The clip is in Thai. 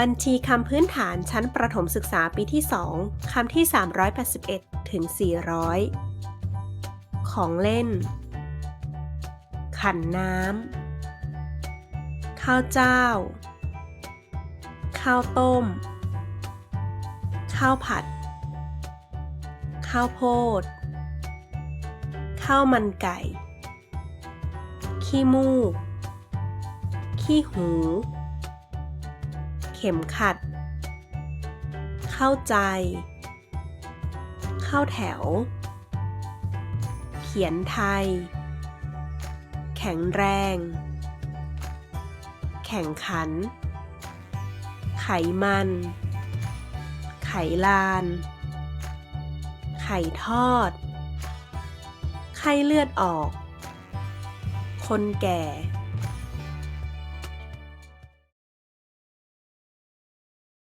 บัญชีคำพื้นฐานชั้นประถมศึกษาปีที่ 2 คำที่ 381 ถึง 400 ของเล่น ขันน้ำ ข้าวเจ้า ข้าวต้ม ข้าวผัด ข้าวโพด ข้าวมันไก่ ขี้มูก ขี้หู ข็มขัด เข้าใจ เข้าแถว เขียนไทย แข็งแรง แข่งขัน ไขมัน ไขลาน ไข่ทอด ไข้เลือดออก คนแก่